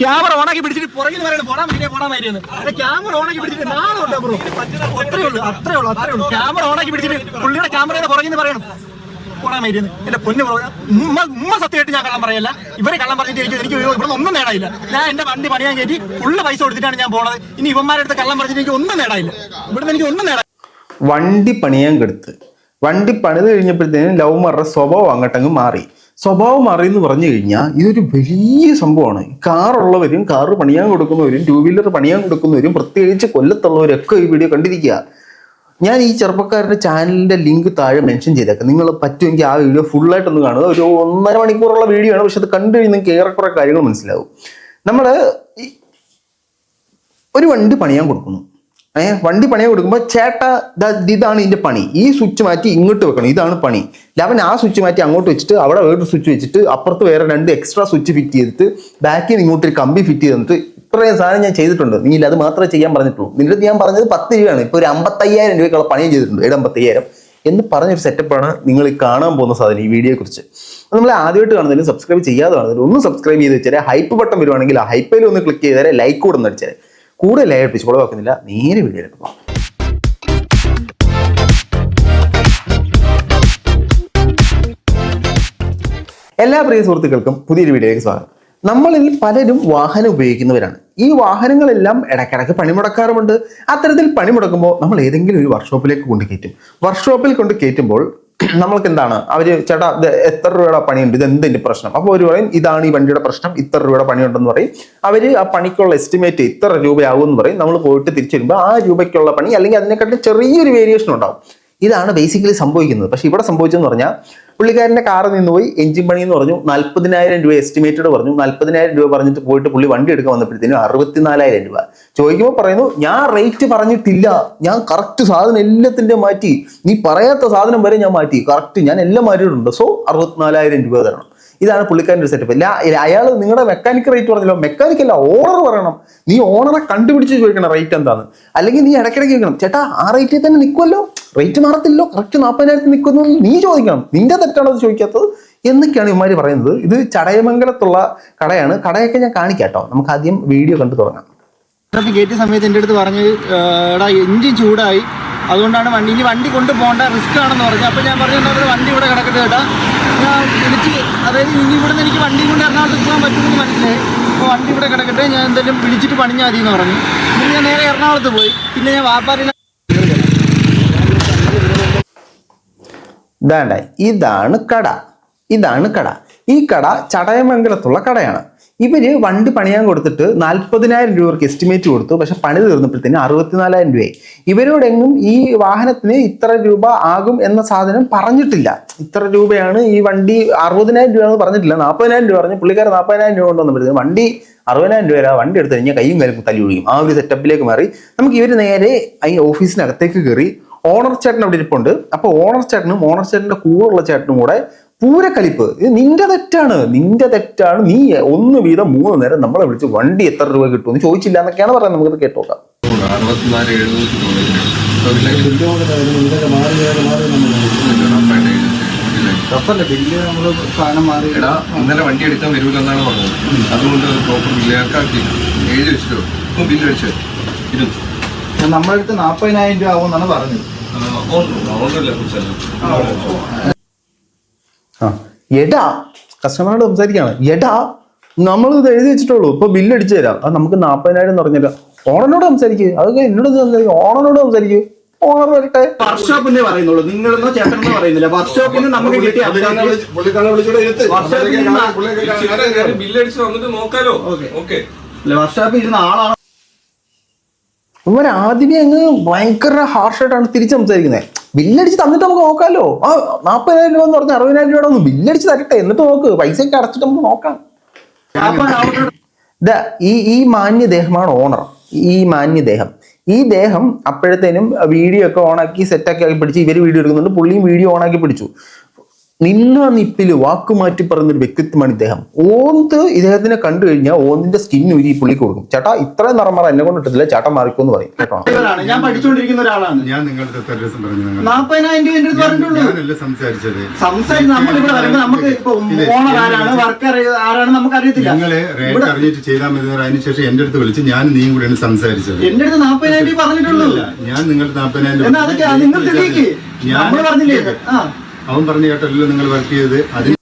Camera ഓണാക്കി പിടിച്ചിട്ട് പുറകിൽ പറയുന്നത് പോടാൻ പറ്റിയ പോടാൻ പറ്റിയെന്ന് ക്യാമറ ഓണാക്കി പിടിച്ചിട്ട് നാളെ ബ്രോ? അത്രേ ഉള്ളൂ അത്രേ ക്യാമറ ഓണാക്കി പിടിച്ചിട്ട് പുള്ളിയുടെ ക്യാമറയുടെ പുറകിൽ പറയണം. പോടാൻ പറ്റിയെന്ന് എന്റെ പൊന്നു ഉമ്മ ഉമ്മ സത്യമായിട്ട് ഞാൻ കള്ളം പറയല്ല. ഇവരെ കള്ളം പറഞ്ഞിട്ട് എനിക്ക് എനിക്ക് ഇവിടെ ഒന്നും നേടായില്ല ഞാൻ എന്റെ വണ്ടി പണിയാൻ കയറ്റി ഫുള്ള് പൈസ കൊടുത്തിട്ടാണ് ഞാൻ പോണത്. ഇനി ഇവന്മാരുടെ അടുത്ത് കള്ളം പറഞ്ഞിട്ട് എനിക്ക് ഒന്നും നേടായില്ല ഇവിടുന്ന് എനിക്ക് ഒന്നും നേടാ വണ്ടി പണിയാൻ കെടുത്ത്. വണ്ടി പണിത് കഴിഞ്ഞപ്പോഴത്തേനും ലവ് മറുടെ സ്വഭാവം അങ്ങോട്ടങ്ങ് മാറി. സ്വഭാവം അറിയുന്നു പറഞ്ഞു കഴിഞ്ഞാൽ ഇതൊരു വലിയ സംഭവമാണ്. കാറുള്ളവരും കാറ് പണിയാൻ കൊടുക്കുന്നവരും ടൂ വീലർ പണിയാൻ കൊടുക്കുന്നവരും പ്രത്യേകിച്ച് കൊല്ലത്തുള്ളവരൊക്കെ ഈ വീഡിയോ കണ്ടിരിക്കുക. ഞാൻ ഈ ചെറുപ്പക്കാരുടെ ചാനലിന്റെ ലിങ്ക് താഴെ മെൻഷൻ ചെയ്തേക്കാം. നിങ്ങൾ പറ്റുമെങ്കിൽ ആ വീഡിയോ ഫുള്ളായിട്ടൊന്ന് കാണുക. ഒരു ഒന്നര മണിക്കൂറുള്ള വീഡിയോ ആണ്. പക്ഷെ അത് കണ്ടു കഴിഞ്ഞാൽ നിങ്ങൾക്ക് ഏറെക്കുറെ കാര്യങ്ങൾ മനസ്സിലാവും. നമ്മൾ ഒരു വണ്ടി പണിയാൻ കൊടുക്കുന്നു. ഏ വണ്ടി പണിയാൻ കൊടുക്കുമ്പോൾ ചേട്ട ഇതാണ് ഇതിന്റെ പണി. ഈ സ്വിച്ച് മാറ്റി ഇങ്ങോട്ട് വെക്കണം. ഇതാണ് പണി. ലവൻ ആ സ്വിച്ച് മാറ്റി അങ്ങോട്ട് വെച്ചിട്ട് അവിടെ വേറൊരു സ്വിച്ച് വെച്ചിട്ട് അപ്പുറത്ത് വേറെ രണ്ട് എക്സ്ട്രാ സ്വിച്ച് ഫിറ്റ് ചെയ്തിട്ട് ബാക്കിൽ ഇങ്ങോട്ട് ഒരു കമ്പി ഫിറ്റ് ചെയ്തിട്ട് ഇത്രയും സാധനം ഞാൻ ചെയ്തിട്ടുണ്ട്. നീ അത് മാത്രമേ ചെയ്യാൻ പറഞ്ഞിട്ടുള്ളൂ. നിന്റെ ഞാൻ പറഞ്ഞത് പത്ത് രൂപയാണ്. ഇപ്പോൾ ഒരു അമ്പത്തയ്യായിരം രൂപയ്ക്കുള്ള പണിയും ചെയ്തിട്ടുണ്ട്. ഏഴ് അമ്പത്തയ്യായിരം? എന്ന് പറഞ്ഞൊരു സെറ്റപ്പാണ് നിങ്ങൾ കാണാൻ പോകുന്ന സാധനം ഈ വീഡിയോയെ കുറിച്ച് നമ്മൾ ആദ്യമായിട്ട് കാണുന്നതിലും സബ്സ്ക്രൈബ് ചെയ്യാതെ കാണുന്നതിലും ഒന്ന് സബ്സ്ക്രൈബ് ചെയ്ത് വെച്ചാൽ ഹൈപ്പ് ബട്ടൺ വരുവാണെങ്കിൽ ആ ഹൈപ്പിൽ ഒന്ന് ക്ലിക്ക് ചെയ്താൽ ലൈക്ക് കൂടെ ഒന്ന് അടിച്ചാൽ കൂടുതൽ ലൈവ് അടിപ്പിച്ച് കുളവാക്കുന്നില്ല. നേരെ വീഡിയോ എടുക്കുക എല്ലാ പ്രിയ സുഹൃത്തുക്കൾക്കും പുതിയൊരു വീഡിയോയിലേക്ക് സ്വാഗതം. നമ്മളിൽ പലരും വാഹനം ഉപയോഗിക്കുന്നവരാണ്. ഈ വാഹനങ്ങളെല്ലാം ഇടയ്ക്കിടയ്ക്ക് പണിമുടക്കാറുമുണ്ട്. അത്തരത്തിൽ പണിമുടക്കുമ്പോൾ നമ്മൾ ഏതെങ്കിലും ഒരു വർക്ക്ഷോപ്പിലേക്ക് കൊണ്ട് കയറ്റും. വർക്ക്ഷോപ്പിൽ കൊണ്ട് കയറ്റുമ്പോൾ നമ്മൾക്ക് എന്താണ് അവർ ചേട്ടാ ഇത് എത്ര രൂപയുടെ പണിയുണ്ട്? ഇത് എന്തിന്റെ പ്രശ്നം? അപ്പോൾ ഒരു പറയും ഇതാണ് ഈ വണ്ടിയുടെ പ്രശ്നം ഇത്ര രൂപയുടെ പണിയുണ്ടെന്ന് പറയും. അവർ ആ പണിക്കുള്ള എസ്റ്റിമേറ്റ് ഇത്ര രൂപയാകും എന്ന് പറയും. നമ്മൾ പോയിട്ട് തിരിച്ചു വരുമ്പോൾ ആ രൂപയ്ക്കുള്ള പണി അല്ലെങ്കിൽ അതിനെക്കാട്ടും ചെറിയൊരു വേരിയേഷൻ ഉണ്ടാവും. ഇതാണ് ബേസിക്കലി സംഭവിക്കുന്നത്. പക്ഷെ ഇവിടെ സംഭവിച്ചെന്ന് പറഞ്ഞാൽ പുള്ളിക്കാരന്റെ കാറ് നിന്ന് പോയി എഞ്ചിൻ പണി എന്ന് പറഞ്ഞു. നാൽപ്പതിനായിരം രൂപ എസ്റ്റിമേറ്റഡ് പറഞ്ഞു. നാൽപ്പതിനായിരം രൂപ പറഞ്ഞിട്ട് പോയിട്ട് പുള്ളി വണ്ടി എടുക്കാൻ വന്നപ്പോഴത്തേനും അറുപത്തിനാലായിരം രൂപ. ചോദിക്കുമ്പോൾ പറയുന്നു ഞാൻ റേറ്റ് പറഞ്ഞിട്ടില്ല. ഞാൻ കറക്റ്റ് സാധനം എല്ലാത്തിന്റെ മാറ്റി. നീ പറയാത്ത സാധനം വരെ ഞാൻ മാറ്റി. കറക്റ്റ് ഞാൻ എല്ലാം മാറ്റിയിട്ടുണ്ട്. സോ അറുപത്തിനാലായിരം രൂപ തരണം. ഇതാണ് പുള്ളിക്കാരന്റെ ഒരു സെറ്റപ്പ് ഇല്ല അയാൾ നിങ്ങളുടെ മെക്കാനിക് റേറ്റ് പറഞ്ഞല്ലോ. മെക്കാനിക് അല്ല ഓണർ പറയണം. നീ ഓണറെ കണ്ടുപിടിച്ച് ചോദിക്കണം റേറ്റ് എന്താണ് അല്ലെങ്കിൽ നീ ഇടയ്ക്കിടയ്ക്ക് ചോദിക്കണം ചേട്ടാ ആ റേറ്റിൽ തന്നെ നിൽക്കുമല്ലോ റേറ്റ് മാറത്തില്ലോ കറക്റ്റ് നാൽപ്പതിനായിരത്തിൽ നിൽക്കുന്നു. നീ ചോദിക്കണം നിന്റെ തെറ്റാണോ അത് ചോദിക്കാത്തത്? എന്നൊക്കെയാണ് ഇവന്മാർ പറയുന്നത്. ഇത് ചടയമംഗലത്തുള്ള കടയാണ്. കടയൊക്കെ ഞാൻ കാണിക്കാം കേട്ടോ നമുക്ക് ആദ്യം വീഡിയോ കണ്ടു തുടങ്ങാം. കയറ്റിയ സമയത്ത് എന്റെ അടുത്ത് പറഞ്ഞ് എടാ എഞ്ചിൻ ചൂടായി. അതുകൊണ്ടാണ് വണ്ടി ഇനി വണ്ടി കൊണ്ട് പോകേണ്ട റിസ്ക് ആണെന്ന് പറഞ്ഞു അപ്പോൾ ഞാൻ പറഞ്ഞു എന്നാൽ വണ്ടി ഇവിടെ കിടക്കട്ടെ ചേട്ടാ ഞാൻ വിളിച്ച് അതായത് ഇനി ഇവിടെ നിന്ന് എനിക്ക് വണ്ടി കൊണ്ട് എറണാകുളത്ത് പോകാൻ പറ്റുമെന്ന് മനസ്സിലായി. അപ്പോൾ വണ്ടി ഇവിടെ കിടക്കട്ടെ ഞാൻ എന്തെങ്കിലും പിടിച്ചിട്ട് പണിഞ്ഞാൽ മതി എന്ന് പറഞ്ഞു. പിന്നെ ഞാൻ നേരെ എറണാകുളത്ത് പോയി. പിന്നെ ഞാൻ വാപ്പാരിനെ ഇതാണ്ട ഇതാണ് കട. ഇതാണ് കട. ഈ കട ചടയമംഗലത്തുള്ള കടയാണ്. ഇവർ വണ്ടി പണിയാൻ കൊടുത്തിട്ട് നാൽപ്പതിനായിരം രൂപയ്ക്ക് എസ്റ്റിമേറ്റ് കൊടുത്തു. പക്ഷെ പണി തീർന്നപ്പോഴത്തേന് അറുപത്തിനാലായിരം രൂപയായി. ഇവരോടെങ്ങും ഈ വാഹനത്തിന് ഇത്ര രൂപ ആകും എന്ന സാധനം പറഞ്ഞിട്ടില്ല. ഇത്ര രൂപയാണ് ഈ വണ്ടി അറുപതിനായിരം രൂപ എന്ന് പറഞ്ഞിട്ടില്ല. നാൽപ്പതിനായിരം രൂപ പറഞ്ഞു പുള്ളിക്കാരൻ നാൽപ്പതിനായിരം രൂപ കൊണ്ടുവന്നപ്പോഴത്തേന് വണ്ടി അറുപതിനായിരം രൂപ വണ്ടി എടുത്തു കഴിഞ്ഞാൽ കൈയും കാലും തല്ലി ഒഴിയും. ആ ഒരു സെറ്റപ്പിലേക്ക് മാറി. നമുക്ക് ഇവർ നേരെ ഈ ഓഫീസിനകത്തേക്ക് കയറി ഓണർ ചേട്ടൻ അവിടെ ഇരിപ്പുണ്ട്. അപ്പൊ ഓണർ ചേട്ടനും ഓണർ ചേട്ടന്റെ കൂടെയുള്ള ചേട്ടനും കൂടെ പൂരക്കലിപ്പ് ഇത് നിന്റെ തെറ്റാണ്. നിന്റെ തെറ്റാണ്. നീ ഒന്ന് വീതം മൂന്ന് നേരം നമ്മളെ വിളിച്ച് വണ്ടി എത്ര രൂപ കിട്ടുമെന്ന് ചോദിച്ചില്ല എന്നൊക്കെയാണ് പറയുന്നത്. നമുക്കത് കേട്ടോക്കാം. ഇന്നലെ വണ്ടി എടുക്കാൻ വരൂലെന്നാണ് പറഞ്ഞത്. അതുകൊണ്ട് പ്രോപ്പർ എഴുതി വെച്ചിട്ടോ ബില്ല് അടിച്ചു. നാൽപ്പതിനായിരം രൂപ ആവുമെന്നാണ് പറഞ്ഞത്. ആ എടാ കസ്റ്റമറോട് സംസാരിക്കാണ്. എടാ നമ്മൾ ഇത് എഴുതി വെച്ചിട്ടുള്ളൂ. ഇപ്പൊ ബില്ല് അടിച്ചു തരാം. അത് നമുക്ക് നാൽപ്പതിനായിരം എന്ന് പറഞ്ഞില്ല ഓണനോട് സംസാരിക്കുക അതൊക്കെ എന്നോട് സംസാരിക്കും. ഓണനോട് സംസാരിക്കും. ഓണർ വരട്ടെ. വർക്ക്ഷോപ്പിന്റെ പറയുന്നുള്ളൂ. നിങ്ങളെന്നോ ചേട്ടനെന്നോ പറയുന്നില്ല. വർക്ക്ഷോപ്പിന് നമുക്ക് കിട്ടിയ ബില്ല് അടിച്ച് വന്നിട്ട് നോക്കാലോ. ഓക്കെ. വർക്ക്ഷോപ്പിൽ ഇരുന്ന ആളാണ് ഇവർ ആദ്യമേ അങ്ങ് ഭയങ്കര ഹാർഷായിട്ടാണ് തിരിച്ച് സംസാരിക്കുന്നത് ബില്ലടിച്ച് തന്നിട്ട് നമുക്ക് നോക്കാമല്ലോ ആ നാൽപ്പതിനായിരം രൂപ എന്ന് പറഞ്ഞാൽ അറുപതിനായിരം രൂപയുടെ ഒന്ന് ബില്ലടിച്ച് തരട്ടെ. എന്നിട്ട് നോക്ക് പൈസയൊക്കെ അടച്ചിട്ട് നമുക്ക് നോക്കാം. ദാ ഈ ഈ മാന്യദേഹമാണ് ഓണർ ഈ മാന്യദേഹം. ഈ ദേഹം അപ്പോഴത്തേനും വീഡിയോ ഒക്കെ ഓണാക്കി സെറ്റാക്കി ആക്കി പിടിച്ച് ഇവർ വീഡിയോ എടുക്കുന്നുണ്ട്. പുള്ളിയും വീഡിയോ ഓണാക്കി പിടിച്ചു. നിന്ന നിപ്പിൽ വാക്കുമാറ്റി പറയുന്നൊരു വ്യക്തിത്വമാണ് ഇദ്ദേഹം. ഓന്ത് ഇദ്ദേഹത്തിനെ കണ്ടു കഴിഞ്ഞാൽ ഓന്തിന്റെ സ്കിൻ ഉരി പുള്ളിക്ക് കൊടുക്കും. ചേട്ടാ ഇത്രയും നിറം എന്നെ കൊണ്ട് ഇട്ടില്ല ചേട്ടാ മാറിക്കോന്ന് പറയും. കേട്ടോ. ഞാൻ പഠിച്ചുകൊണ്ടിരിക്കുന്ന ഒരാളാണ്. ഞാൻ നിങ്ങളുടെ അടുത്ത് നാപ്പതിനായിരം എന്ന് അതിനുശേഷം എന്റെ വിളിച്ച് ഞാൻ കൂടെയാണ് സംസാരിച്ചത്. എന്റെ അടുത്ത് നാപ്പതിനായിരം രൂപ പറഞ്ഞിട്ടുള്ളൂ. ഞാൻ നിങ്ങൾക്ക് എന്നാ നിങ്ങൾ തെളിയിക്ക്. നമ്മൾ പറഞ്ഞില്ലേ ഇത്? ആ. അവൻ പറഞ്ഞു കേട്ടല്ലോ നിങ്ങൾ വർക്ക് ചെയ്തത്. അതിന്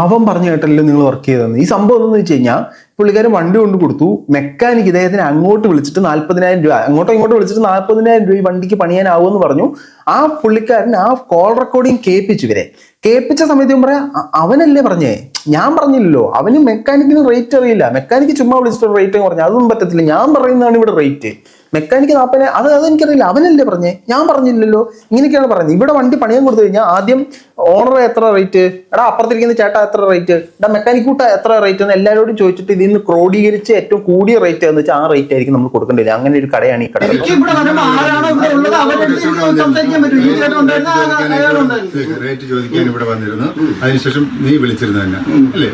അവൻ പറഞ്ഞു കേട്ടല്ലോ നിങ്ങൾ വർക്ക് ചെയ്തതെന്ന്. ഈ സംഭവം എന്താണെന്ന് വെച്ച് കഴിഞ്ഞാൽ പുള്ളിക്കാരൻ വണ്ടി കൊണ്ട് കൊടുത്തു. മെക്കാനിക് ഇദ്ദേഹത്തിന് അങ്ങോട്ട് വിളിച്ചിട്ട് നാല്പതിനായിരം രൂപ അങ്ങോട്ടോ ഇങ്ങോട്ടോ വിളിച്ചിട്ട് നാല്പതിനായിരം രൂപ ഈ വണ്ടിക്ക് പണിയാനാവുമെന്ന് പറഞ്ഞു. ആ പുള്ളിക്കാരൻ ആ കോൾ റെക്കോർഡിങ് കേൾപ്പിച്ചു ഇവരെ. കേൾപ്പിച്ച സമയത്ത് ഇവൻ പറയാ അവനല്ലേ പറഞ്ഞേ? ഞാൻ പറഞ്ഞില്ലല്ലോ. അവന് മെക്കാനിക്കിന് റേറ്റ് അറിയില്ല. മെക്കാനിക്ക് ചുമ്മാ വിളിച്ചിട്ട് റേറ്റ് പറഞ്ഞു. അതൊന്നും പറ്റത്തില്ല. ഞാൻ പറയുന്നതാണ് ഇവിടെ റേറ്റ് മെക്കാനിക്ക് നാൽപ്പതിനെ അത് അതെനിക്കറിയില്ല. അവനല്ലേ പറഞ്ഞേ? ഞാൻ പറഞ്ഞില്ലല്ലോ. ഇങ്ങനെയൊക്കെയാണ് പറയുന്നത്. ഇവിടെ വണ്ടി പണിയാൻ കൊടുത്തു കഴിഞ്ഞാൽ ആദ്യം ഓണർ എത്ര റേറ്റ് എടാ അപ്പുറത്തിരിക്കുന്ന ചേട്ടാ എത്ര റേറ്റ് എടാ മെക്കാനിക് കൂട്ട എത്ര റേറ്റ് എന്ന് എല്ലാവരോടും ചോദിച്ചിട്ട് ഇതിൽ നിന്ന് ക്രോഡീകരിച്ച് ഏറ്റവും കൂടിയ റേറ്റ് എന്ന് വെച്ചാൽ ആ റേറ്റ് ആയിരിക്കും നമ്മൾ കൊടുക്കേണ്ടത് അങ്ങനെ ഒരു കടയാണ് ഈ കട. റേറ്റ് ചോദിക്കാൻ ഇവിടെ വന്നിരുന്നു. അതിനുശേഷം നീ വിളിച്ചിരുന്നു തന്നെ അല്ലേ?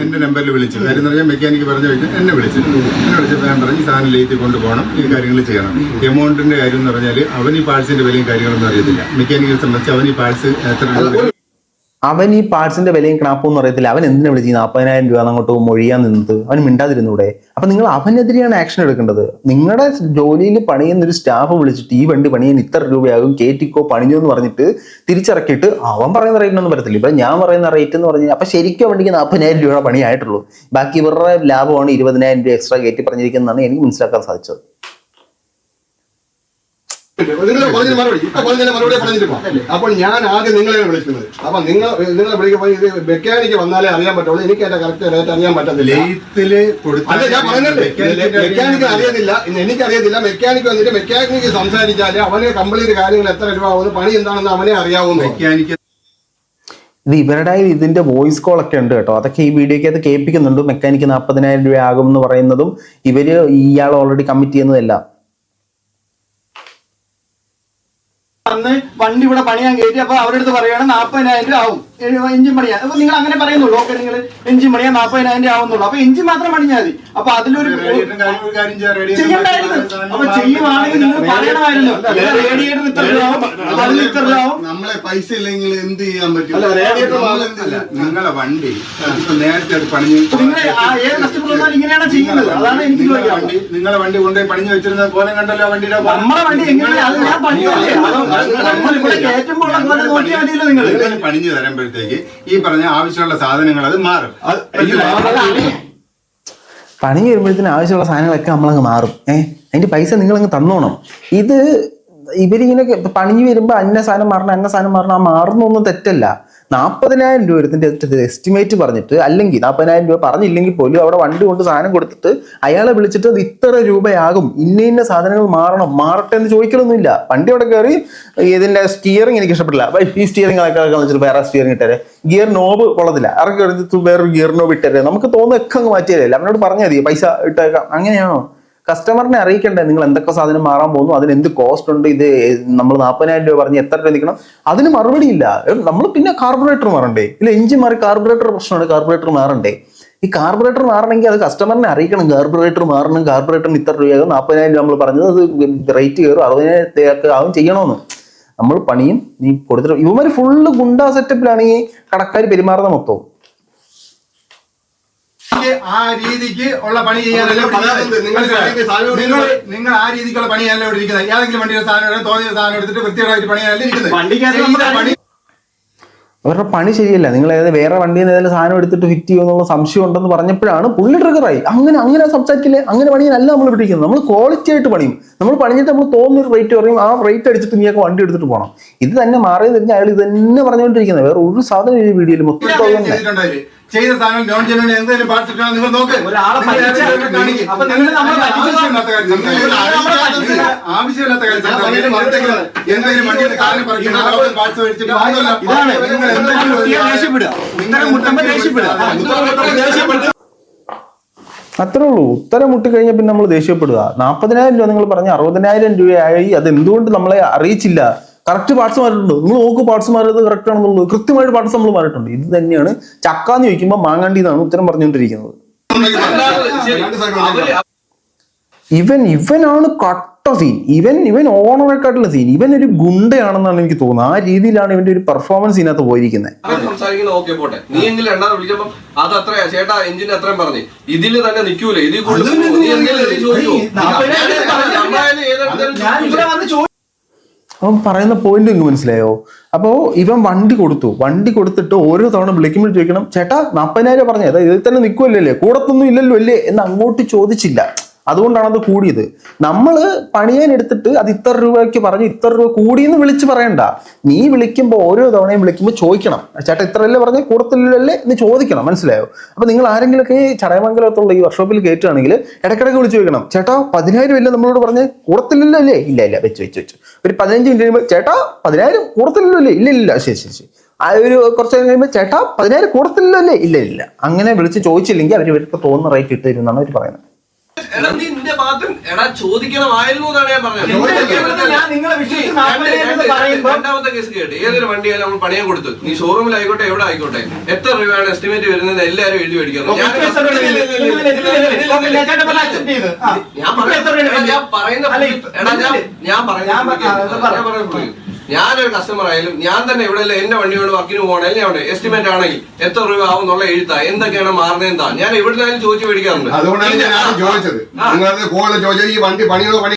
എന്റെ നമ്പറിൽ വിളിച്ചു കാര്യം എന്ന് പറഞ്ഞാൽ മെക്കാനിക്ക് പറഞ്ഞു എന്നെ വിളിച്ചു വിളിച്ചപ്പോൾ ഞാൻ പറഞ്ഞു ഈ സാധനം ലേറ്റ് കൊണ്ടുപോകണം ഈ കാര്യങ്ങൾ ചെയ്യണം. എമൗണ്ടിന്റെ കാര്യം എന്ന് പറഞ്ഞാൽ അവൻ ഈ പാഴ്സിന്റെ വിലയും കാര്യങ്ങളൊന്നും അറിയത്തില്ല. മെക്കാനിക്കൽ സംബന്ധിച്ച് അവൻ ഈ പാഴ്സ് എത്ര അവൻ ഈ പാർട്സിന്റെ വിലയും കണാപ്പൊന്നും അറിയത്തില്ല അവൻ എന്തിനാ വിളിച്ച് നാൽപ്പതിനായിരം രൂപ അങ്ങോട്ട് മൊഴിയാൻ നിന്നത്. അവൻ മിണ്ടാതിരുന്നൂടെ. അപ്പൊ നിങ്ങൾ അവനെതിരെയാണ് ആക്ഷൻ എടുക്കേണ്ടത്. നിങ്ങളുടെ ജോലിയിൽ പണിയുന്ന ഒരു സ്റ്റാഫ് വിളിച്ചിട്ട് ഈ വണ്ടി പണിയാൻ ഇത്ര രൂപയാകും കേറ്റിക്കോ പണിഞ്ഞോ എന്ന് പറഞ്ഞിട്ട് തിരിച്ചിറക്കിയിട്ട് അവൻ പറയുന്ന റേറ്റിനൊന്നും പറ്റത്തില്ല ഇപ്പൊ ഞാൻ പറയുന്ന റേറ്റ് എന്ന് പറഞ്ഞാൽ അപ്പൊ ശരിക്കും വണ്ടിക്ക് നാൽപ്പതിനായിരം രൂപയുടെ പണിയായിട്ടുള്ളൂ. ബാക്കി ഇവരുടെ ലാഭമാണ് ഇരുപതിനായിരം രൂപ എക്സ്ട്രാ കയറ്റി പറഞ്ഞിരിക്കുന്നതാണ് എനിക്ക് മനസ്സിലാക്കാൻ സാധിച്ചത് നിങ്ങൾ പറഞ്ഞ മറുപടി ഇപ്പൊ പറഞ്ഞ മറുപടി പറഞ്ഞിട്ട് പോ. അപ്പോൾ ഞാൻ ആദ്യം നിങ്ങളെ വിളിക്കുന്നത്. അപ്പൊ നിങ്ങൾ നിങ്ങളെ വിളിക്കുമ്പോൾ ഇത് മെക്കാനിക്ക് വന്നാലേ അറിയാൻ പറ്റുള്ളൂ. എനിക്ക് അതിന്റെ കറക്റ്റ് റേറ്റ് അറിയാൻ പറ്റത്തില്ല. ലേത്തിൽ അല്ല ഞാൻ പറഞ്ഞല്ലേ? മെക്കാനിക്ക് അറിയത്തില്ല. എനിക്ക് അറിയത്തില്ല മെക്കാനിക്ക് വന്നിട്ട് മെക്കാനിക്ക് സംസാരിച്ചാൽ അവന് കംപ്ലീറ്റ് കാര്യങ്ങൾ എത്ര രൂപ ആവുന്നു പണി എന്താണെന്ന് അവനെ അറിയാവുന്നു. മെക്കാനിക്ക് ഇത് ഇവരുടെ ഇതിന്റെ വോയിസ് കോൾ ഒക്കെ ഉണ്ട് കേട്ടോ. അതൊക്കെ ഈ വീഡിയോയ്ക്ക് അത് കേൾപ്പിക്കുന്നുണ്ട്. മെക്കാനിക്ക് നാൽപ്പതിനായിരം രൂപ ആകും എന്ന് പറയുന്നതും ഇവർ ഇയാൾ ഓൾറെഡി കമ്മിറ്റ് ചെയ്യുന്നതെല്ലാം. അന്ന് വണ്ടി ഇവിടെ പണിയാൻ കയറ്റി അപ്പൊ അവരുടെ അടുത്ത് നാൽപ്പതിനായിരം രൂപ ആവും. എഞ്ചിൻ പണിയാ അപ്പൊ നിങ്ങൾ അങ്ങനെ പറയുന്നുള്ളൂ. ഓക്കെ നിങ്ങൾ എഞ്ചിൻ പണിയാ നാപ്പതിനായിരം രൂപ ആവുന്നുള്ളൂ. അപ്പൊ എഞ്ചിൻ മാത്രം പണിഞ്ഞാൽ മതി അപ്പൊ അതിലൊരു ചെയ്യണ്ടായിരുന്നു അപ്പൊ ചെയ്യുവാണെങ്കിൽ നിങ്ങൾ പറയണമായിരുന്നു റേഡിയേറ്റർ ഇത്ര രൂപ ആവും ഇത്ര രൂപ നമ്മളെ പൈസ ഇല്ലെങ്കിൽ എന്ത് ചെയ്യാൻ പറ്റും? നിങ്ങളെ വണ്ടി നേരത്തെ പണിഞ്ഞ് ഇങ്ങനെയാണ് ചെയ്യുന്നത്. അതാണ് എനിക്ക് വണ്ടി നിങ്ങളെ വണ്ടി കൊണ്ടുപോയി പണിഞ്ഞു വെച്ചിരുന്ന കോലം കണ്ടല്ലോ വണ്ടിയുടെ നമ്മളെ വണ്ടി എങ്ങനെയാ? അത് ഞാൻ പണിയല്ലേ നമ്മളിവിടെ കയറ്റുമ്പോൾ നോക്കിയാൽ മതിയല്ലോ നിങ്ങൾ പണിഞ്ഞു പണിഞ്ഞു തരുമ്പോഴത്തേക്ക് ഈ പറഞ്ഞ ആവശ്യമുള്ള സാധനങ്ങൾ അത് മാറും. പണി വരുമ്പോഴത്തേന് ആവശ്യമുള്ള സാധനങ്ങളൊക്കെ നമ്മളങ്ങ് മാറും. ഏഹ് അതിന്റെ പൈസ നിങ്ങളങ്ങ് തന്നോണം. ഇത് ഇവരിങ്ങനെ പണിഞ്ഞു വരുമ്പോൾ അന്ന സാധനം മാറണം അന്ന സാധനം മാറണം ആ മാറുന്നൊന്നും തെറ്റല്ല. നാൽപ്പതിനായിരം രൂപ ഇതിന്റെ എസ്റ്റിമേറ്റ് പറഞ്ഞിട്ട് അല്ലെങ്കിൽ നാൽപ്പതിനായിരം രൂപ പറഞ്ഞില്ലെങ്കിൽ പോലും അവിടെ വണ്ടി കൊണ്ട് സാധനം കൊടുത്തിട്ട് അയാളെ വിളിച്ചിട്ട് അത് ഇത്ര രൂപയാകും ഇന്ന ഇന്ന സാധനങ്ങൾ മാറണം മാറട്ടെ എന്ന് ചോദിക്കലൊന്നുമില്ല. വണ്ടി അവിടെ കയറി ഇതിന്റെ സ്റ്റിയറിംഗ് എനിക്ക് ഇഷ്ടപ്പെട്ടില്ല. ഈ സ്റ്റിയറിംഗ് അതൊക്കെ വെച്ചിട്ട് വേറെ സ്റ്റിയറിംഗ് ഇട്ടേ ഗിയർ നോബ് കൊള്ളത്തില്ല. എടുത്ത് വേറൊരു ഗിയർ നോബ് ഇട്ടേ നമുക്ക് തോന്നുന്നൊക്കെ അങ്ങ് മാറ്റിയല്ലേ അവനോട് പറഞ്ഞാൽ മതി പൈസ ഇട്ടേക്കാം. അങ്ങനെയാണോ? കസ്റ്റമറിനെ അറിയിക്കണ്ടേ? നിങ്ങൾ എന്തൊക്കെ സാധനം മാറാൻ പോകുന്നു? അതിന് എന്ത് കോസ്റ്റ് ഉണ്ട്? ഇത് നമ്മൾ നാൽപ്പതിനായിരം രൂപ പറഞ്ഞ് എത്ര രൂപ നിൽക്കണം അതിന് മറുപടി ഇല്ല. നമ്മൾ പിന്നെ കാർബറേറ്റർ മാറണ്ടേ? ഇല്ല എഞ്ചിൻ മാറി കാർബറേറ്റർ പ്രശ്നമാണ്. കാർബറേറ്റർ മാറണ്ടേ? ഈ കാർബറേറ്റർ മാറണമെങ്കിൽ അത് കസ്റ്റമറിനെ അറിയിക്കണം. കാർബറേറ്റർ മാറണം കാർബറേറ്ററിന് ഇത്ര രൂപയാകും. നാൽപ്പതിനായിരം രൂപ നമ്മൾ പറഞ്ഞത് അത് റേറ്റ് കയറും അറുപതിനായിരത്തേക്ക് ആവും ചെയ്യണമെന്ന്. നമ്മൾ പണിയും നീ കൊടുത്തിട്ട് ഇവന്മാർ ഫുള്ള് ഗുണ്ടാ സെറ്റപ്പിലാണ് ഈ കടക്കാർ പെരുമാറുന്ന മൊത്തവും. ആ രീതിക്ക് ഉള്ള പണി ചെയ്യാനല്ല നിങ്ങൾ നിങ്ങൾ നിങ്ങൾ ആ രീതിക്കുള്ള പണിയല്ല ഇവിടെ ഇരിക്കുന്നത്. ഏതെങ്കിലും വണ്ടിയുടെ സാധനം തോന്നിയ സാധനം എടുത്തിട്ട് വൃത്തിയോടായിട്ട് പണിയാനല്ലേ ഇരിക്കുന്നത്. പണി അവരുടെ പണി ശരിയല്ല. നിങ്ങൾ ഏത് വേറെ വണ്ടിയിൽ നിന്ന് ഏതെങ്കിലും സാധനം എടുത്തിട്ട് ഫിറ്റ് ചെയ്യുമെന്നുള്ള സംശയം ഉണ്ടെന്ന് പറഞ്ഞപ്പോഴാണ് പുള്ളി ട്രിഗറായി അങ്ങനെ അങ്ങനെ സംസാരിക്കില്ലേ? അങ്ങനെ പണിയാനല്ല നമ്മൾ പിടിക്കുന്നത് നമ്മൾ ക്വാളിറ്റി ആയിട്ട് പണിയും. നമ്മൾ പണിഞ്ഞിട്ട് നമ്മൾ തോന്നുന്ന ഒരു റേറ്റ് പറയും ആ റേറ്റ് അടിച്ചിട്ട് നീയൊക്കെ വണ്ടി എടുത്തിട്ട് പോകണം ഇത് തന്നെ മാറിയത് അയാൾ ഇത് തന്നെ പറഞ്ഞുകൊണ്ടിരിക്കുന്നത്. വേറെ ഒരു സാധനം ഈ വീഡിയോയിൽ മൊത്തം ചെയ്ത സാധനം ലോൺ ചെയ്യുന്ന എന്തെങ്കിലും പാർട്സ് ഇട്ടാൽ നിങ്ങൾ നോക്ക് ആവശ്യമില്ലാത്ത കാര്യം എന്തെങ്കിലും വണ്ടിയിൽ പാർട്സ് മേടിച്ചിട്ട് നിങ്ങൾ ദേഷ്യപ്പെടുക. ദേഷ്യപ്പെടുക. അത്രേ ഉള്ളൂ. ഉത്തരം മുട്ടിക്കഴിഞ്ഞാൽ പിന്നെ നമ്മൾ ദേഷ്യപ്പെടുക. നാൽപ്പതിനായിരം രൂപ നിങ്ങൾ പറഞ്ഞ അറുപതിനായിരം രൂപയായി. അത് എന്തുകൊണ്ട് നമ്മളെ അറിയിച്ചില്ല? കറക്റ്റ് പാർട്സ് മാറിയിട്ടുണ്ട്. നിങ്ങൾ നോക്ക് പാർട്സ് മാറിയത് കറക്റ്റ് ആണെന്നുള്ളത്. കൃത്യമായിട്ട് പാർട്സ് നമ്മൾ മാറിയിട്ടുണ്ട്. ഇത് തന്നെയാണ് ചക്ക എന്ന് ചോദിക്കുമ്പോൾ മാങ്ങാണ്ടി എന്നാണ് ഉത്തരം പറഞ്ഞുകൊണ്ടിരിക്കുന്നത്. ഇവൻ ഇവനാണ് കട്ട സീൻ ഇവൻ ഇവൻ ഓണറെക്കാട്ടുള്ള സീൻ ഇവൻ ഒരു ഗുണ്ടയാണെന്നാണ് എനിക്ക് തോന്നുന്നത്. ആ രീതിയിലാണ് ഇവന്റെ ഒരു പെർഫോമൻസ് ഇതിനകത്ത് പോയിരിക്കുന്നത്. ഇതിൽ തന്നെ നിൽക്കൂലേ ഇതിൽ അവൻ പറയുന്ന പോയിന്റ് നിങ്ങൾക്ക് മനസ്സിലായോ? അപ്പോൾ ഇവൻ വണ്ടി കൊടുത്തു. വണ്ടി കൊടുത്തിട്ട് ഓരോ തവണ വിളിക്കുമ്പോൾ ചോദിക്കണം ചേട്ടാ നാൽപ്പതിനായിരം പറഞ്ഞേ. അതായത് ഇതിൽ തന്നെ നിൽക്കുമല്ലേ കൂടത്തൊന്നും ഇല്ലല്ലോ അല്ലേ? എന്ന് അങ്ങോട്ട് ചോദിച്ചില്ല. അതുകൊണ്ടാണ് അത് കൂടിയത്. നമ്മൾ പണിയാൻ എടുത്തിട്ട് അത് ഇത്ര രൂപയ്ക്ക് പറഞ്ഞ് ഇത്ര രൂപ കൂടിയെന്ന് വിളിച്ച് പറയണ്ട. നീ വിളിക്കുമ്പോൾ ഓരോ തവണയും വിളിക്കുമ്പോൾ ചോദിക്കണം. ചേട്ടാ ഇത്രയല്ലേ പറഞ്ഞ്? കൂടത്തില്ലല്ലേ എന്ന് ചോദിക്കണം. മനസ്സിലായോ? അപ്പൊ നിങ്ങൾ ആരെങ്കിലുമൊക്കെ ഈ ചടയമംഗലത്തുള്ള ഈ വർക്ക്ഷോപ്പിൽ കയറ്റുകയാണെങ്കിൽ ഇടയ്ക്കിടയ്ക്ക് വിളിച്ച് ചോദിക്കണം. ചേട്ടാ പതിനായിരം ഇല്ല നമ്മളോട് പറഞ്ഞ്? കൂടത്തില്ലല്ലോ? അല്ലേ ഇല്ല ഇല്ല. വെച്ച് വെച്ച് വെച്ചു. ഒരു പതിനഞ്ച് മിനിറ്റ് കഴിയുമ്പോൾ ചേട്ടാ പതിനായിരം കൂടത്തില്ലല്ലോ? അല്ലേ ഇല്ല ഇല്ല. ശരി ശരി ശരി. ആ ഒരു കുറച്ച് കഴിയുമ്പോൾ ചേട്ടാ പതിനായിരം കൂടത്തില്ലല്ലോ? അല്ലേ ഇല്ല ഇല്ല. അങ്ങനെ വിളിച്ച് ചോദിച്ചില്ലെങ്കിൽ അവർ ഇവർക്ക് തോന്നുന്ന റേറ്റ് ഇട്ടു തരുമെന്നാണ് അവർ പറയുന്നത്. എടാ നീ നിന്റെ മാത്രം എടാ ചോദിക്കണമായിരുന്നു എന്നാണ് ഞാൻ പറഞ്ഞത്. രണ്ടാമത്തെ കേസ് കേട്ട്. ഏതൊരു വണ്ടിയാലും നമ്മൾ പണിയാൻ കൊടുത്തു. നീ ഷോറൂമിൽ ആയിക്കോട്ടെ എവിടെ ആയിക്കോട്ടെ എത്ര രൂപയാണ് എസ്റ്റിമേറ്റ് വരുന്നത് എല്ലാരും എഴുതി മേടിക്കണം ഞാൻ പറയുന്ന ഞാൻ പറയുന്ന എടാ ഞാൻ ഞാൻ പറയുന്ന ഞാനൊരു കസ്റ്റമർ ആയാലും ഞാൻ തന്നെ ഇവിടെ എന്റെ വണ്ടിയോട് വർക്കിന് പോകണമെങ്കിൽ അവിടെ? എസ്റ്റിമേറ്റ് ആണെങ്കിൽ എത്ര രൂപ ആവും എന്നുള്ള എഴുത്താ. എന്തൊക്കെയാണ് മാറുന്നതെന്താ ഞാൻ എവിടുന്നായാലും ചോദിച്ചു മേടിക്കാറുണ്ട്. അതുകൊണ്ടാണ് ഞാൻ ചോദിച്ചത്. ഈ വണ്ടി പണിയോ പണി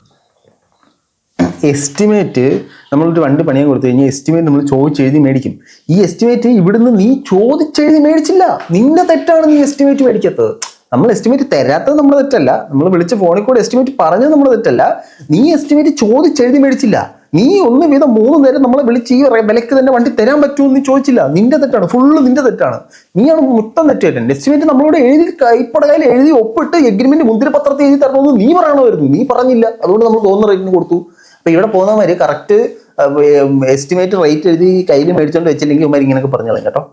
എസ്റ്റിമേറ്റ് നമ്മളൊരു വണ്ടി പണിയാൻ കൊടുത്തു കഴിഞ്ഞാൽ എസ്റ്റിമേറ്റ് നമ്മൾ ചോദിച്ചെഴുതി മേടിക്കും. ഈ എസ്റ്റിമേറ്റ് ഇവിടുന്ന് നീ ചോദിച്ചെഴുതി മേടിച്ചില്ല. നിന്റെ തെറ്റാണ് നീ എസ്റ്റിമേറ്റ് മേടിക്കാത്തത്. നമ്മൾ എസ്റ്റിമേറ്റ് തരാത്തത് നമ്മുടെ തെറ്റല്ല. നമ്മൾ വിളിച്ച ഫോണിൽ കൂടെ എസ്റ്റിമേറ്റ് പറഞ്ഞത് നമ്മുടെ തെറ്റല്ല. നീ എസ്റ്റിമേറ്റ് ചോദിച്ചെഴുതി മേടിച്ചില്ല. നീ ഒന്ന് വീതം മൂന്ന് നേരം നമ്മളെ വിളിച്ച് ഈ വിലക്ക് തന്നെ വണ്ടി തരാൻ പറ്റുമോ എന്ന് ചോദിച്ചില്ല. നിന്റെ തെറ്റാണ്. ഫുള്ള് നിന്റെ തെറ്റാണ്. നീയാണ് മൊത്തം തെറ്റേറ്റൻ എസ്റ്റിമേറ്റ് നമ്മളോട് എഴുതി കൈപ്പടകയിൽ എഴുതി ഒപ്പിട്ട് എഗ്രിമെന്റ് മുന്തിരിപത്രത്തിൽ എഴുതി തരണമെന്ന് നീ പറയണമായിരുന്നു. നീ പറഞ്ഞില്ല. അതുകൊണ്ട് നമ്മൾ തോന്നുന്ന റേറ്റിന് കൊടുത്തു. അപ്പൊ ഇവിടെ പോകുന്നവര് കറക്റ്റ് എസ്റ്റിമേറ്റ് റേറ്റ് എഴുതി കയ്യിൽ മേടിച്ചോണ്ട് വെച്ചില്ലെങ്കിൽ ഇവന്മാർ ഇങ്ങനെയൊക്കെ പറഞ്ഞു കേട്ടോ.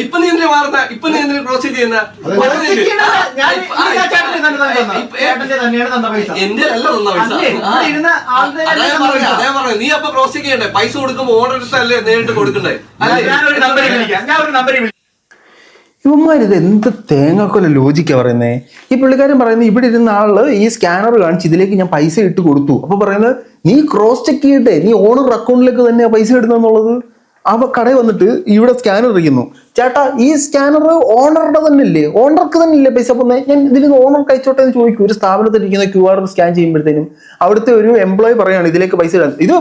ഇപ്പൊ നീ എന്തിനാ മാറുന്ന ഇപ്പൊ എന്തിനാ ചെയ്യുന്ന. എന്റെ അല്ല? തന്ന പൈസ. അതാ അപ്പൊ ക്രോസ് ചെയ്യണ്ടേ? പൈസ കൊടുക്കുമ്പോ ഓർഡർ എടുത്തല്ലേ നേരിട്ട് കൊടുക്കണ്ടേ? അല്ല, ഇവന്മാർ ഇത് എന്ത് തേങ്ങക്കൊല്ല ലോജിക്കാ പറയുന്നത് ഈ പുള്ളിക്കാരൻ പറയുന്നത് ഇവിടെ ഇരുന്ന ആൾ ഈ സ്കാനർ കാണിച്ച് ഇതിലേക്ക് ഞാൻ പൈസ ഇട്ട് കൊടുത്തു. അപ്പൊ പറയുന്നത് നീ ക്രോസ് ചെക്ക് ചെയ്യട്ടെ. നീ ഓണർ അക്കൗണ്ടിലേക്ക് തന്നെ പൈസ ഇടുന്നെന്നുള്ളത് അവ കടയിൽ വന്നിട്ട് ഇവിടെ സ്കാനർ ഇരിക്കുന്നു ചേട്ടാ ഈ സ്കാനർ ഓണറുടെ തന്നെ ഇല്ലേ ഓണർക്ക് തന്നെ ഇല്ലേ പൈസ പോകുന്നത് ഞാൻ ഇതിൽ ഓണർ കഴിച്ചോട്ടെ എന്ന് ചോദിക്കും ഒരു സ്ഥാപനത്തിൽ ഇരിക്കുന്ന ക്യു ആർ സ്കാൻ ചെയ്യുമ്പോഴത്തേനും അവിടുത്തെ ഒരു എംപ്ലോയി പറയുകയാണ് ഇതിലേക്ക് പൈസ ഇടാൻ ഇത്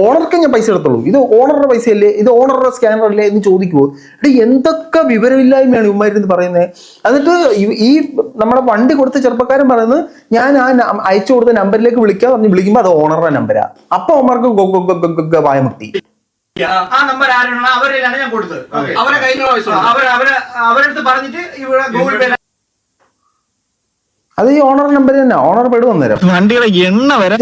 ഓണർക്ക് ഞാൻ പൈസ എടുത്തുള്ളൂ ഇത് ഓണറുടെ പൈസ അല്ലേ ഇത് ഓണറുടെ സ്കാനർ അല്ലേ എന്ന് ചോദിക്കുമോ എടി എന്തൊക്കെ വിവരമില്ലായ്മയാണ് ഇവന്മാരിന്ന് പറയുന്നത് എന്നിട്ട് ഈ- നമ്മുടെ വണ്ടി കൊടുത്ത ചെറുപ്പക്കാരൻ പറയുന്നത് ഞാൻ ആ അയച്ചു കൊടുത്ത നമ്പറിലേക്ക് വിളിക്കാൻ പറഞ്ഞ് വിളിക്കുമ്പോൾ അത് ഓണറുടെ നമ്പരാ അപ്പൊ അവന്മാർക്ക് വായമുട്ടി ആ നമ്പർ ആരാണോ അവരിലാണ് ഞാൻ കൊടുത്തത്. അവരെ കയ്യിൽ അവർ അവരെ അവർ അവർ അവരടുത്ത് പറഞ്ഞിട്ട് ഇവിടെ ഗൂഗിൾ പേ അത് ഈ ഓണർ നമ്പർ തന്നെ. ഓണർ പെടും അന്നേരം വണ്ടിയുടെ എണ്ണ വരെ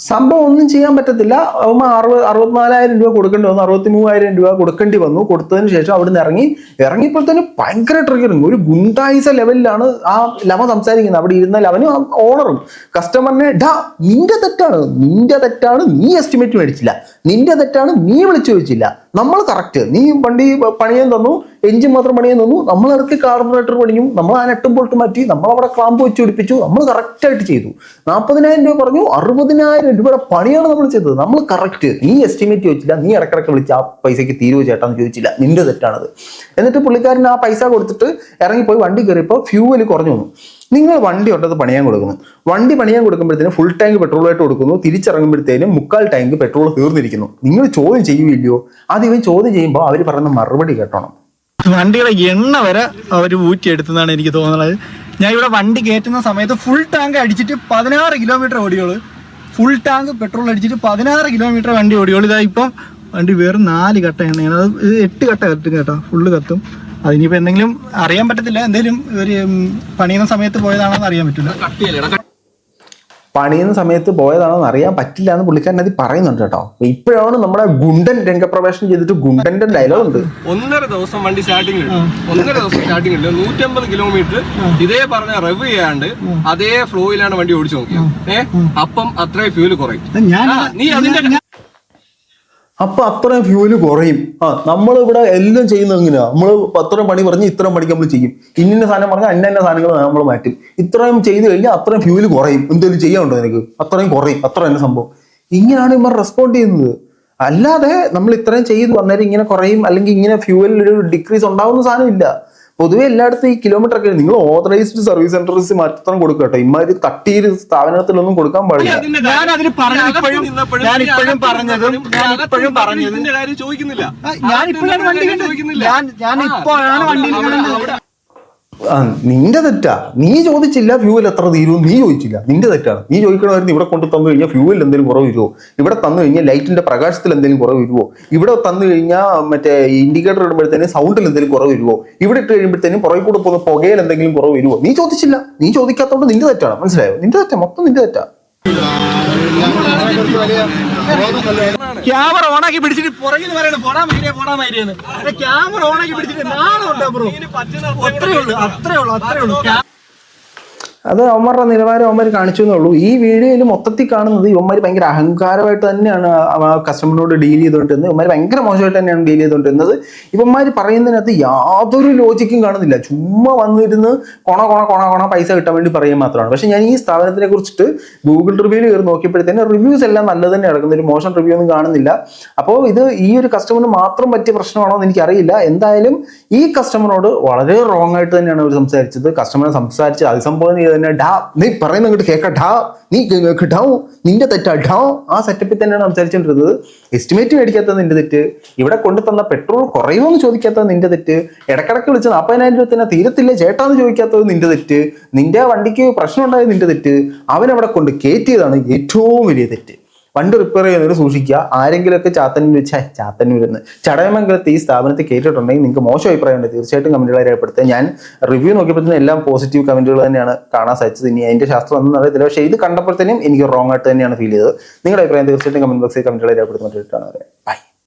സംഭവം ഒന്നും ചെയ്യാൻ പറ്റത്തില്ല. അവന്മാർ അറുപത് അറുപത്തിനാലായിരം രൂപ കൊടുക്കേണ്ടി വന്നു. അറുപത്തി മൂവായിരം രൂപ കൊടുക്കേണ്ടി വന്നു. കൊടുത്തതിന് ശേഷം അവിടുന്ന് ഇറങ്ങി. ഇറങ്ങിയപ്പോൾ തന്നെ ഭയങ്കര ട്രിഗറിങ് ഒരു ഗുണ്ടായിസ ലെവലിലാണ് ആ ലവ സംസാരിക്കുന്നത്. അവിടെ ഇരുന്ന ലവനും ഓണറും കസ്റ്റമറിനെ ഡാ നിന്റെ തെറ്റാണ്. നിന്റെ തെറ്റാണ്. നീ എസ്റ്റിമേറ്റ് മേടിച്ചില്ല. നിന്റെ തെറ്റാണ്. നീ വിളിച്ചു ചോദിച്ചില്ല. നമ്മൾ കറക്റ്റ് നീ വണ്ടി പണിയാൻ തന്നു. എഞ്ചിൻ മാത്രം പണിയാൻ തന്നു നമ്മൾ ഇറക്കി കാർബറേറ്റർ പണിയും നമ്മൾ ആ നെട്ടും ബോൾട്ട് മാറ്റി നമ്മൾ അവിടെ ക്ലാമ്പ് വെച്ച് പിടിപ്പിച്ചു നമ്മൾ കറക്റ്റായിട്ട് ചെയ്തു. നാൽപ്പതിനായിരം രൂപ പറഞ്ഞു അറുപതിനായിരം രൂപയുടെ പണിയാണ് നമ്മൾ ചെയ്തത്. നമ്മൾ കറക്റ്റ് നീ എസ്റ്റിമേറ്റ് ചോദിച്ചില്ല നീ ഇടക്കിടക്ക് വിളിച്ച് ആ പൈസയ്ക്ക് തീരുവോ ചേട്ടാന്ന് ചോദിച്ചില്ല. നിന്റെ തെറ്റാണത്. എന്നിട്ട് പുള്ളിക്കാരൻ ആ പൈസ കൊടുത്തിട്ട് ഇറങ്ങിപ്പോയി വണ്ടി കയറിയപ്പോൾ ഫ്യൂവൽ കുറഞ്ഞു വന്നു. നിങ്ങൾ വണ്ടി ഉണ്ടത് പണിയാൻ കൊടുക്കുന്നു വണ്ടി പണിയാൻ കൊടുക്കുമ്പോഴത്തേനും ഫുൾ ടാങ്ക് പെട്രോളായിട്ട് കൊടുക്കുന്നു. തിരിച്ചിറങ്ങുമ്പോഴത്തേനും മുക്കാൽ ടാങ്ക് പെട്രോൾ തീർന്നിരിക്കുന്നു. നിങ്ങൾ ചോദ്യം ചെയ്യുകയില്ലയോ അത് ഇവൻ ചോദ്യം ചെയ്യുമ്പോൾ അവർ പറയുന്ന മറുപടി കേട്ടോണം. വണ്ടിയുടെ എണ്ണ വരെ അവർ ഊറ്റിയെടുത്തെന്നാണ് എനിക്ക് തോന്നുന്നത്. ഞാൻ ഇവിടെ വണ്ടി കയറ്റുന്ന സമയത്ത് ഫുൾ ടാങ്ക് അടിച്ചിട്ട് പതിനാറ് കിലോമീറ്റർ ഓടിയോളൂ. ഫുൾ ടാങ്ക് പെട്രോൾ അടിച്ചിട്ട് പതിനാറ് കിലോമീറ്റർ വണ്ടി ഓടിയോളൂ. ഇതാ ഇപ്പം വണ്ടി വെറും നാല് കട്ട എണ്ണയാണ്. അത് എട്ട് കട്ട കത്തും കേട്ടോ. ഫുള്ള് കത്തും. അതിനിപ്പോൾ എന്തെങ്കിലും അറിയാൻ പറ്റത്തില്ല. എന്തെങ്കിലും ഒരു പണിയുന്ന സമയത്ത് പോയതാണെന്ന് അറിയാൻ പറ്റില്ല. പണിയുന്ന സമയത്ത് പോയതാണെന്ന് അറിയാൻ പറ്റില്ല എന്ന് പുള്ളിക്കാരൻ അത് പറയുന്നുണ്ട് കേട്ടോ. ഇപ്പോഴാണ് നമ്മുടെ ഗുണ്ടൻ രംഗപ്രവേശനം ചെയ്തിട്ട് ഗുണ്ടന്റെ ഡയലോഗ് ഉണ്ട് ഒന്നര ദിവസം വണ്ടി സ്റ്റാർട്ടിംഗ് ഒന്നര ദിവസം സ്റ്റാർട്ടിംഗ് ഇല്ല. നൂറ്റമ്പത് കിലോമീറ്റർ ഇതേ പറഞ്ഞ റെവ് ചെയ്യാണ്ട് അതേ ഫ്ലോയിലാണ് വണ്ടി ഓടിച്ചു നോക്കിയത്. ഏഹ് അപ്പം അത്രേ ഫ്യൂൽ കുറയും. ഞാൻ നീ അതിന്റെ അപ്പൊ അത്രയും ഫ്യൂൽ കുറയും. ആ നമ്മൾ ഇവിടെ എല്ലാം ചെയ്യുന്നത് എങ്ങനെയാ? നമ്മൾ അത്രയും പണി പറഞ്ഞ് ഇത്രയും പണിക്ക് നമ്മൾ ചെയ്യും. ഇന്ന സാധനം പറഞ്ഞാൽ അന്ന അന്ന സാധനങ്ങൾ നമ്മൾ മാറ്റും. ഇത്രയും ചെയ്ത് കഴിഞ്ഞാൽ അത്രയും ഫ്യൂൽ കുറയും. എന്തെങ്കിലും ചെയ്യാനുണ്ടോ എനിക്ക് അത്രയും കുറയും. അത്ര തന്നെ സംഭവം. ഇങ്ങനെയാണ് ഇവർ റെസ്പോണ്ട് ചെയ്യുന്നത്. അല്ലാതെ നമ്മൾ ഇത്രയും ചെയ്ത് വന്നേരം ഇങ്ങനെ കുറയും. അല്ലെങ്കിൽ ഇങ്ങനെ ഫ്യൂവലിൽ ഒരു ഡിക്രീസ് ഉണ്ടാവുന്ന സാധനം ഇല്ല. പൊതുവെ എല്ലായിടത്തും ഈ കിലോമീറ്റർ ഒക്കെ നിങ്ങൾ ഓതറൈസ്ഡ് സർവീസ് സെന്റേഴ്സ് മാത്രം കൊടുക്കുക കേട്ടോ. ഇമാതിരി തട്ടിയൊരു സ്ഥാപനത്തിലൊന്നും കൊടുക്കാൻ പാടില്ല. ഞാൻ അതിന് പറഞ്ഞു ഇപ്പോഴും ഞാൻ ഇപ്പോഴും പറഞ്ഞതും ഞാൻ ഇപ്പോഴും പറഞ്ഞതും ചോദിക്കുന്നില്ല. ഞാൻ ഇപ്പോഴാണ് വണ്ടി ഞാൻ ഞാൻ ഇപ്പോഴാണ് വണ്ടി നിന്റെ തെറ്റാ. നീ ചോദിച്ചില്ല ഫ്യൂവൽ എത്ര തീരും നീ ചോദിച്ചില്ല. നിന്റെ തെറ്റാണ്. നീ ചോദിക്കണമായിരുന്നു ഇവിടെ കൊണ്ട് തന്നു കഴിഞ്ഞാൽ ഫ്യൂവൽ എന്തെങ്കിലും കുറവ് വരുമോ ഇവിടെ തന്നു കഴിഞ്ഞാൽ ലൈറ്റിന്റെ പ്രകാശത്തിൽ എന്തെങ്കിലും കുറവ് വരുമോ ഇവിടെ തന്നു കഴിഞ്ഞാൽ മറ്റേ ഇൻഡിക്കേറ്റർ ഇടുമ്പോഴത്തേനും സൗണ്ടിൽ എന്തെങ്കിലും കുറവ് വരുമോ ഇവിടെ ഇട്ട് കഴിയുമ്പോഴത്തേനും പുറകെ കൂടെ പോകുന്ന പുകയിൽ എന്തെങ്കിലും കുറവ് വരുമോ നീ ചോദിച്ചില്ല. നീ ചോദിക്കാത്തതുകൊണ്ട് നിന്റെ തെറ്റാണ്. മനസ്സിലായോ? നിന്റെ തെറ്റാ. മൊത്തം നിന്റെ തെറ്റാ. ക്യാമറ ഓണാക്കി പിടിച്ചിട്ട് പുറകിൽ പറയണം പോടാ മൈരിയ പോടാ മൈരിയെന്ന് ക്യാമറ ഓണാക്കി പിടിച്ചിട്ട് നാളെ ഉണ്ടാ ബ്രോ. അത്രേ ഉള്ളൂ അത്രേ ഉള്ളൂ അത്രേ ഉള്ളൂ. അത് അവന്മാരുടെ നിലവാരം അവന്മാർ കാണിച്ചു എന്നുള്ളൂ ഈ വീഡിയോയിൽ മൊത്തത്തിൽ കാണുന്നത് ഇവന്മാർ ഭയങ്കര അഹങ്കാരമായിട്ട് തന്നെയാണ് കസ്റ്റമറിനോട് ഡീൽ ചെയ്തുകൊണ്ടിരുന്നത്. ഇവന്മാർ ഭയങ്കര മോശമായിട്ട് തന്നെയാണ് ഡീൽ ചെയ്തുകൊണ്ടിരുന്നത്. ഇവന്മാർ പറയുന്നതിനകത്ത് യാതൊരു ലോജിക്കും കാണുന്നില്ല. ചുമ്മാ വന്നിരുന്ന് കൊണ കൊണ കൊണ കൊണ പൈസ കിട്ടാൻ വേണ്ടി പറയാൻ മാത്രമാണ്. പക്ഷെ ഞാൻ ഈ സ്ഥാപനത്തിനെ കുറിച്ചിട്ട് ഗൂഗിൾ റിവ്യൂവിൽ കയറി നോക്കിയപ്പോഴത്തേന് റിവ്യൂസ് എല്ലാം നല്ലത് തന്നെ നടക്കുന്നത്. ഒരു മോശം റിവ്യൂ ഒന്നും കാണുന്നില്ല. അപ്പോൾ ഇത് ഈ ഒരു കസ്റ്റമറിന് മാത്രം പറ്റിയ പ്രശ്നമാണോ എന്ന് എനിക്കറിയില്ല. എന്തായാലും ഈ കസ്റ്റമറിനോട് വളരെ റോങ് ആയിട്ട് തന്നെയാണ് അവർ സംസാരിച്ചത്. കസ്റ്റമറെ സംസാരിച്ച് അഭിസംബോധന തന്നെ ഡാ നീ പറയുന്ന അങ്ങോട്ട് കേക്ക ഡാ നീ കിട്ടാവും നിന്റെ തെറ്റാ ഡാ. ആ സെറ്റപ്പിൽ തന്നെയാണ് സംസാരിച്ചുകൊണ്ടിരുന്നത് എസ്റ്റിമേറ്റ് മേടിക്കാത്തത് നിന്റെ തെറ്റ്. ഇവിടെ കൊണ്ടു തന്ന പെട്രോൾ കുറയുമോ എന്ന് ചോദിക്കാത്തത് നിന്റെ തെറ്റ്. ഇടക്കിടക്ക് വിളിച്ച് നാൽപ്പതിനായിരം രൂപ തന്നെ തീരത്തില്ലേ ചേട്ടാന്ന് ചോദിക്കാത്തത് നിന്റെ തെറ്റ്. നിന്റെ വണ്ടിക്ക് പ്രശ്നം ഉണ്ടായത് നിന്റെ തെറ്റ്. അവനവിടെ കൊണ്ട് കയറ്റിയതാണ് ഏറ്റവും വലിയ തെറ്റ്. വണ്ടി റിപ്പയർ ചെയ്യുന്നവർ സൂക്ഷിക്കുക. ആരെങ്കിലുമൊക്കെ ചാത്തന്നൂർ വെച്ചാൽ ചാത്തന്നൂർ എന്ന് ചടയമംഗലത്ത് ഈ സ്ഥാപനത്തിൽ കേട്ടിട്ടുണ്ടെങ്കിൽ നിങ്ങൾക്ക് മോശം അഭിപ്രായം ഉണ്ട് തീർച്ചയായിട്ടും കമന്റുകൾ രേഖപ്പെടുത്തുക. ഞാൻ റിവ്യൂ നോക്കിയപ്പോഴത്തേനും എല്ലാം പോസിറ്റീവ് കമന്റുകൾ തന്നെയാണ് കാണാൻ സാധിച്ചത്. ഇനി അതിന്റെ ശാസ്ത്രം ഒന്നും അറിയത്തില്ല. പക്ഷേ ഇത് കണ്ടപ്പോഴത്തേനും എനിക്ക് റോങ് ആയിട്ട് തന്നെയാണ് ഫീൽ ചെയ്തത്. നിങ്ങളുടെ അഭിപ്രായം തീർച്ചയായിട്ടും കമന്റ് ബോക്സിൽ കമന്റുകൾ രേഖപ്പെടുത്തുന്നതാണ് പറയാം